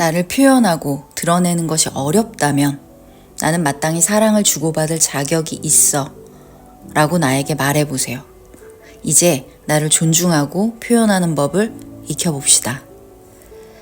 나를 표현하고 드러내는 것이 어렵다면 나는 마땅히 사랑을 주고받을 자격이 있어. 라고 나에게 말해보세요. 이제 나를 존중하고 표현하는 법을 익혀봅시다.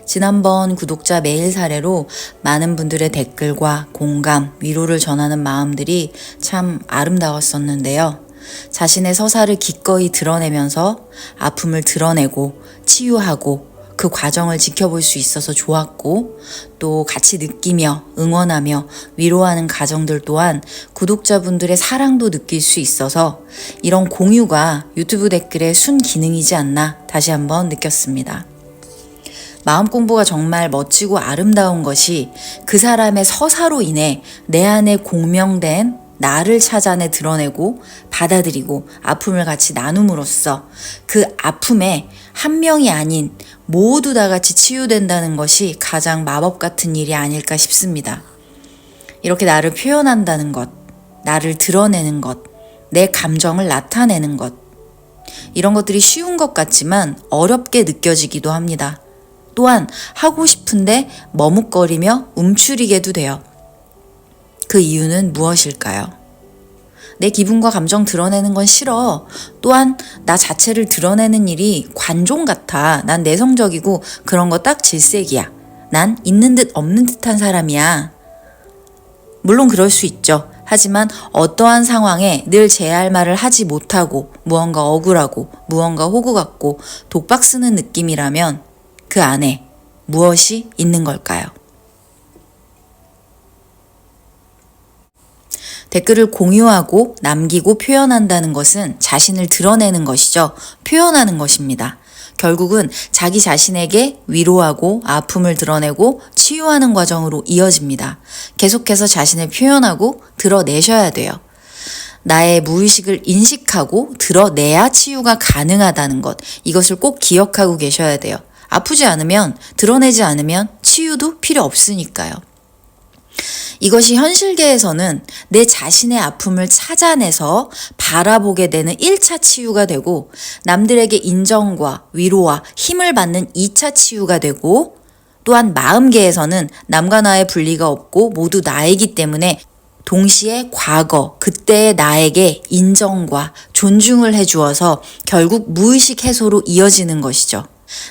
지난번 구독자 메일 사례로 많은 분들의 댓글과 공감, 위로를 전하는 마음들이 참 아름다웠었는데요. 자신의 서사를 기꺼이 드러내면서 아픔을 드러내고 치유하고 그 과정을 지켜볼 수 있어서 좋았고 또 같이 느끼며 응원하며 위로하는 가정들 또한 구독자분들의 사랑도 느낄 수 있어서 이런 공유가 유튜브 댓글의 순 기능이지 않나 다시 한번 느꼈습니다. 마음 공부가 정말 멋지고 아름다운 것이 그 사람의 서사로 인해 내 안에 공명된 나를 찾아내 드러내고 받아들이고 아픔을 같이 나눔으로써 그 아픔에 한 명이 아닌 모두 다 같이 치유된다는 것이 가장 마법 같은 일이 아닐까 싶습니다. 이렇게 나를 표현한다는 것, 나를 드러내는 것, 내 감정을 나타내는 것, 이런 것들이 쉬운 것 같지만 어렵게 느껴지기도 합니다. 또한 하고 싶은데 머뭇거리며 움츠리게도 돼요. 그 이유는 무엇일까요? 내 기분과 감정 드러내는 건 싫어. 또한 나 자체를 드러내는 일이 관종 같아. 난 내성적이고 그런 거 딱 질색이야. 난 있는 듯 없는 듯한 사람이야. 물론 그럴 수 있죠. 하지만 어떠한 상황에 늘 제 할 말을 하지 못하고 무언가 억울하고 무언가 호구 같고 독박 쓰는 느낌이라면 그 안에 무엇이 있는 걸까요? 댓글을 공유하고 남기고 표현한다는 것은 자신을 드러내는 것이죠. 표현하는 것입니다. 결국은 자기 자신에게 위로하고 아픔을 드러내고 치유하는 과정으로 이어집니다. 계속해서 자신을 표현하고 드러내셔야 돼요. 나의 무의식을 인식하고 드러내야 치유가 가능하다는 것. 이것을 꼭 기억하고 계셔야 돼요. 아프지 않으면, 드러내지 않으면 치유도 필요 없으니까요. 이것이 현실계에서는 내 자신의 아픔을 찾아내서 바라보게 되는 1차 치유가 되고 남들에게 인정과 위로와 힘을 받는 2차 치유가 되고 또한 마음계에서는 남과 나의 분리가 없고 모두 나이기 때문에 동시에 과거, 그때의 나에게 인정과 존중을 해주어서 결국 무의식 해소로 이어지는 것이죠.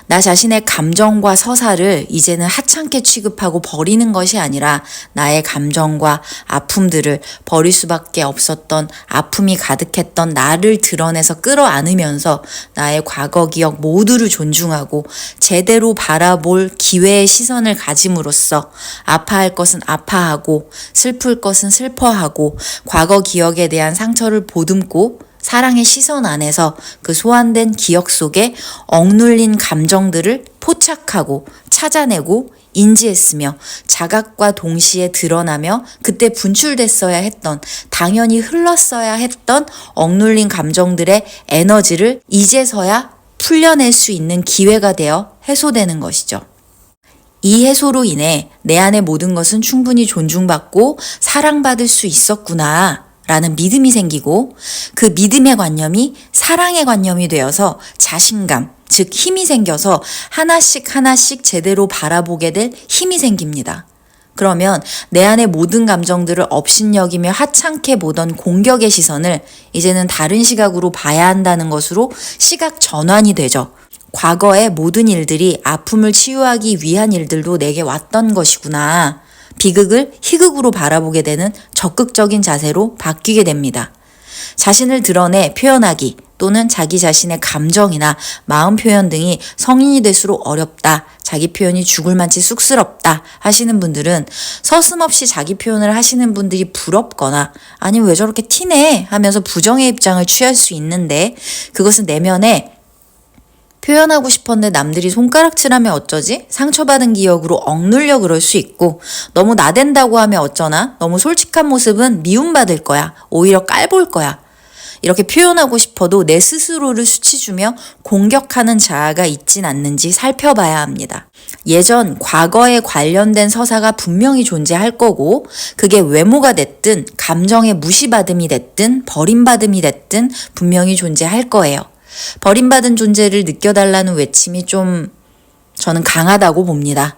나 자신의 감정과 서사를 이제는 하찮게 취급하고 버리는 것이 아니라 나의 감정과 아픔들을 버릴 수밖에 없었던 아픔이 가득했던 나를 드러내서 끌어안으면서 나의 과거 기억 모두를 존중하고 제대로 바라볼 기회의 시선을 가짐으로써 아파할 것은 아파하고 슬플 것은 슬퍼하고 과거 기억에 대한 상처를 보듬고 사랑의 시선 안에서 그 소환된 기억 속에 억눌린 감정들을 포착하고 찾아내고 인지했으며 자각과 동시에 드러나며 그때 분출됐어야 했던 당연히 흘렀어야 했던 억눌린 감정들의 에너지를 이제서야 풀려낼 수 있는 기회가 되어 해소되는 것이죠. 이 해소로 인해 내 안의 모든 것은 충분히 존중받고 사랑받을 수 있었구나. 라는 믿음이 생기고 그 믿음의 관념이 사랑의 관념이 되어서 자신감, 즉 힘이 생겨서 하나씩 하나씩 제대로 바라보게 될 힘이 생깁니다. 그러면 내 안의 모든 감정들을 업신여기며 하찮게 보던 공격의 시선을 이제는 다른 시각으로 봐야 한다는 것으로 시각 전환이 되죠. 과거의 모든 일들이 아픔을 치유하기 위한 일들도 내게 왔던 것이구나. 비극을 희극으로 바라보게 되는 적극적인 자세로 바뀌게 됩니다. 자신을 드러내 표현하기 또는 자기 자신의 감정이나 마음 표현 등이 성인이 될수록 어렵다. 자기 표현이 죽을 만치 쑥스럽다 하시는 분들은 서슴없이 자기 표현을 하시는 분들이 부럽거나 아니면 왜 저렇게 티내 하면서 부정의 입장을 취할 수 있는데 그것은 내면에 표현하고 싶었는데 남들이 손가락질하면 어쩌지? 상처받은 기억으로 억눌려 그럴 수 있고 너무 나댄다고 하면 어쩌나? 너무 솔직한 모습은 미움받을 거야. 오히려 깔볼 거야. 이렇게 표현하고 싶어도 내 스스로를 수치주며 공격하는 자아가 있진 않는지 살펴봐야 합니다. 예전 과거에 관련된 서사가 분명히 존재할 거고 그게 외모가 됐든 감정의 무시받음이 됐든 버림받음이 됐든 분명히 존재할 거예요. 버림받은 존재를 느껴달라는 외침이 좀 저는 강하다고 봅니다.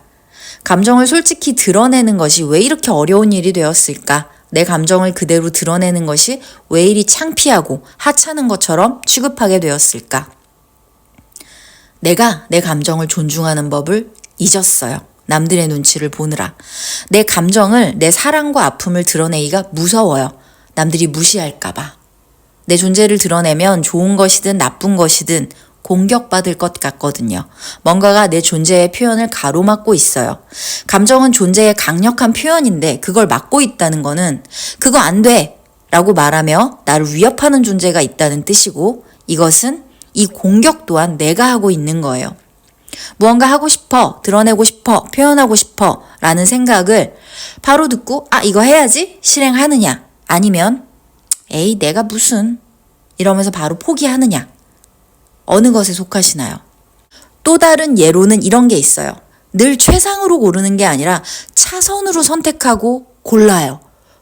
감정을 솔직히 드러내는 것이 왜 이렇게 어려운 일이 되었을까? 내 감정을 그대로 드러내는 것이 왜 이리 창피하고 하찮은 것처럼 취급하게 되었을까? 내가 내 감정을 존중하는 법을 잊었어요. 남들의 눈치를 보느라. 내 감정을, 내 사랑과 아픔을 드러내기가 무서워요. 남들이 무시할까봐. 내 존재를 드러내면 좋은 것이든 나쁜 것이든 공격받을 것 같거든요. 뭔가가 내 존재의 표현을 가로막고 있어요. 감정은 존재의 강력한 표현인데 그걸 막고 있다는 거는 그거 안 돼! 라고 말하며 나를 위협하는 존재가 있다는 뜻이고 이것은 이 공격 또한 내가 하고 있는 거예요. 무언가 하고 싶어, 드러내고 싶어, 표현하고 싶어 라는 생각을 바로 듣고 아, 이거 해야지? 실행하느냐? 아니면 에이, 내가 무슨 이러면서 바로 포기하느냐? 어느 것에 속하시나요? 또 다른 예로는 이런 게 있어요. 늘 최상으로 고르는 게 아니라 차선으로 선택하고 골라요.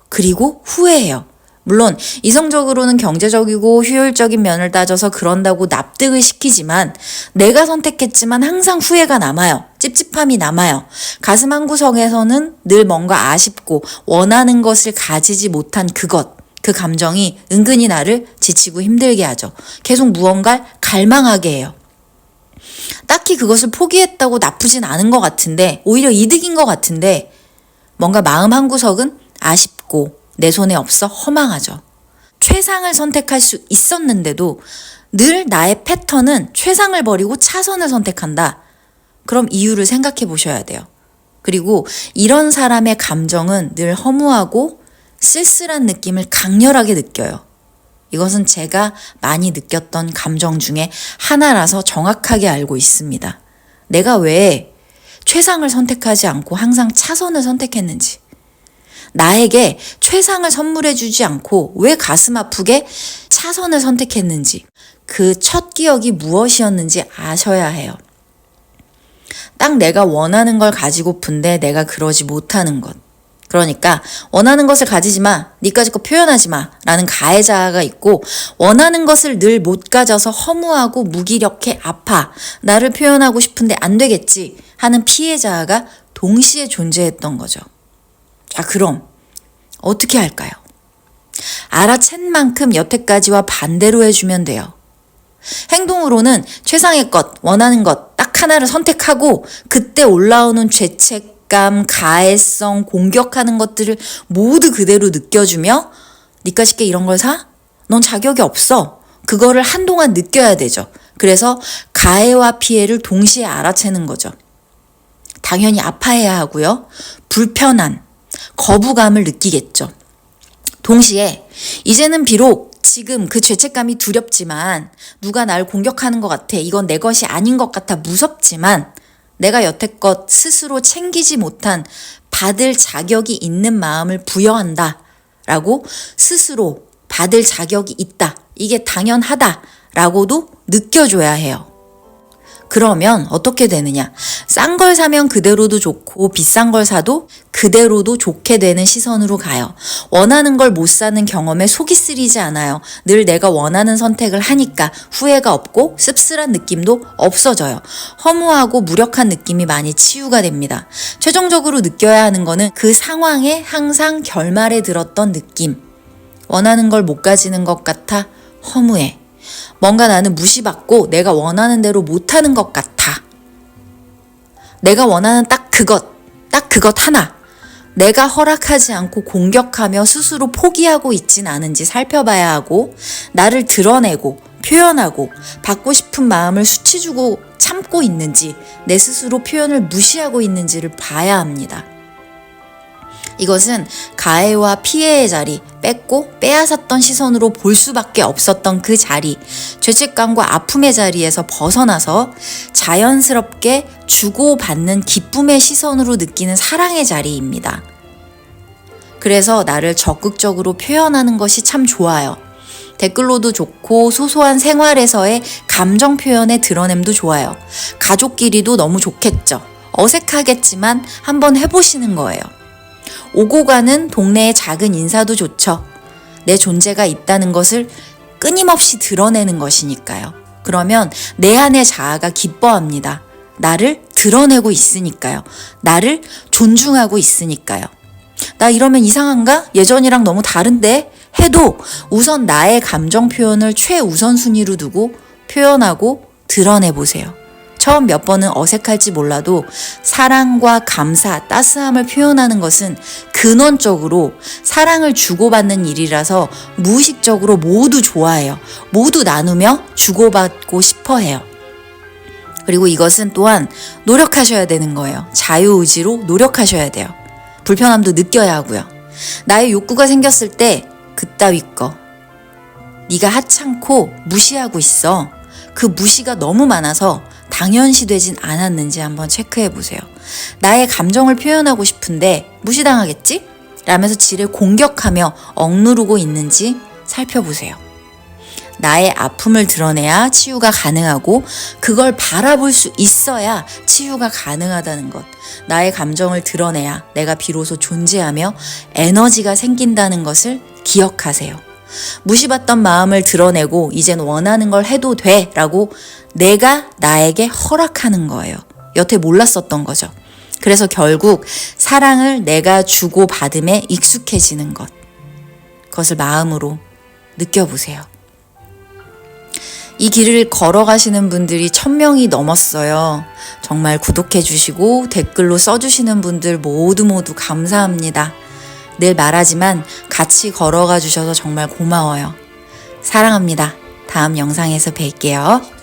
그리고 후회해요. 물론 이성적으로는 경제적이고 효율적인 면을 따져서 그런다고 납득을 시키지만 내가 선택했지만 항상 후회가 남아요. 찝찝함이 남아요. 가슴 한 구석에서는 늘 뭔가 아쉽고 원하는 것을 가지지 못한 그것, 그 감정이 은근히 나를 지치고 힘들게 하죠. 계속 무언가를 갈망하게 해요. 딱히 그것을 포기했다고 나쁘진 않은 것 같은데, 오히려 이득인 것 같은데, 뭔가 마음 한 구석은 아쉽고 내 손에 없어 허망하죠. 최상을 선택할 수 있었는데도 늘 나의 패턴은 최상을 버리고 차선을 선택한다. 그럼 이유를 생각해 보셔야 돼요. 그리고 이런 사람의 감정은 늘 허무하고 쓸쓸한 느낌을 강렬하게 느껴요. 이것은 제가 많이 느꼈던 감정 중에 하나라서 정확하게 알고 있습니다. 내가 왜 최상을 선택하지 않고 항상 차선을 선택했는지. 나에게 최상을 선물해주지 않고 왜 가슴 아프게 차선을 선택했는지. 그 첫 기억이 무엇이었는지 아셔야 해요. 딱 내가 원하는 걸 가지고픈데 내가 그러지 못하는 것. 그러니까 원하는 것을 가지지 마, 니까지 거 표현하지 마 라는 가해자가 있고 원하는 것을 늘 못 가져서 허무하고 무기력해 아파 나를 표현하고 싶은데 안 되겠지 하는 피해자가 동시에 존재했던 거죠. 자 그럼 어떻게 할까요? 알아챈 만큼 여태까지와 반대로 해주면 돼요. 행동으로는 최상의 것, 원하는 것 딱 하나를 선택하고 그때 올라오는 죄책, 감, 가해성, 공격하는 것들을 모두 그대로 느껴주며 니까 쉽게 이런 걸 사? 넌 자격이 없어. 그거를 한동안 느껴야 되죠. 그래서 가해와 피해를 동시에 알아채는 거죠. 당연히 아파해야 하고요. 불편한, 거부감을 느끼겠죠. 동시에 이제는 비록 지금 그 죄책감이 두렵지만 누가 날 공격하는 것 같아. 이건 내 것이 아닌 것 같아 무섭지만 내가 여태껏 스스로 챙기지 못한 받을 자격이 있는 마음을 부여한다. 라고 스스로 받을 자격이 있다. 이게 당연하다. 라고도 느껴줘야 해요. 그러면 어떻게 되느냐? 싼 걸 사면 그대로도 좋고 비싼 걸 사도 그대로도 좋게 되는 시선으로 가요. 원하는 걸 못 사는 경험에 속이 쓰리지 않아요. 늘 내가 원하는 선택을 하니까 후회가 없고 씁쓸한 느낌도 없어져요. 허무하고 무력한 느낌이 많이 치유가 됩니다. 최종적으로 느껴야 하는 거는 그 상황에 항상 결말에 들었던 느낌. 원하는 걸 못 가지는 것 같아 허무해. 뭔가 나는 무시받고 내가 원하는 대로 못하는 것 같아. 내가 원하는 딱 그것, 딱 그것 하나. 내가 허락하지 않고 공격하며 스스로 포기하고 있진 않은지 살펴봐야 하고, 나를 드러내고, 표현하고, 받고 싶은 마음을 수치주고 참고 있는지, 내 스스로 표현을 무시하고 있는지를 봐야 합니다. 이것은 가해와 피해의 자리, 뺏고 빼앗았던 시선으로 볼 수밖에 없었던 그 자리, 죄책감과 아픔의 자리에서 벗어나서 자연스럽게 주고받는 기쁨의 시선으로 느끼는 사랑의 자리입니다. 그래서 나를 적극적으로 표현하는 것이 참 좋아요. 댓글로도 좋고 소소한 생활에서의 감정 표현의 드러냄도 좋아요. 가족끼리도 너무 좋겠죠. 어색하겠지만 한번 해보시는 거예요. 오고 가는 동네의 작은 인사도 좋죠. 내 존재가 있다는 것을 끊임없이 드러내는 것이니까요. 그러면 내 안의 자아가 기뻐합니다. 나를 드러내고 있으니까요. 나를 존중하고 있으니까요. 나 이러면 이상한가? 예전이랑 너무 다른데? 해도 우선 나의 감정 표현을 최우선순위로 두고 표현하고 드러내 보세요. 처음 몇 번은 어색할지 몰라도 사랑과 감사, 따스함을 표현하는 것은 근원적으로 사랑을 주고받는 일이라서 무의식적으로 모두 좋아해요. 모두 나누며 주고받고 싶어 해요. 그리고 이것은 또한 노력하셔야 되는 거예요. 자유의지로 노력하셔야 돼요. 불편함도 느껴야 하고요. 나의 욕구가 생겼을 때 그따위 거. 네가 하찮고 무시하고 있어. 그 무시가 너무 많아서 당연시되진 않았는지 한번 체크해 보세요. 나의 감정을 표현하고 싶은데 무시당하겠지? 라면서 지를 공격하며 억누르고 있는지 살펴보세요. 나의 아픔을 드러내야 치유가 가능하고 그걸 바라볼 수 있어야 치유가 가능하다는 것. 나의 감정을 드러내야 내가 비로소 존재하며 에너지가 생긴다는 것을 기억하세요. 무시받던 마음을 드러내고 이젠 원하는 걸 해도 돼 라고 내가 나에게 허락하는 거예요. 여태 몰랐었던 거죠. 그래서 결국 사랑을 내가 주고 받음에 익숙해지는 것. 그것을 마음으로 느껴보세요. 이 길을 걸어가시는 분들이 천명이 넘었어요. 정말 구독해주시고 댓글로 써주시는 분들 모두 모두 감사합니다. 늘 말하지만 같이 걸어가 주셔서 정말 고마워요. 사랑합니다. 다음 영상에서 뵐게요.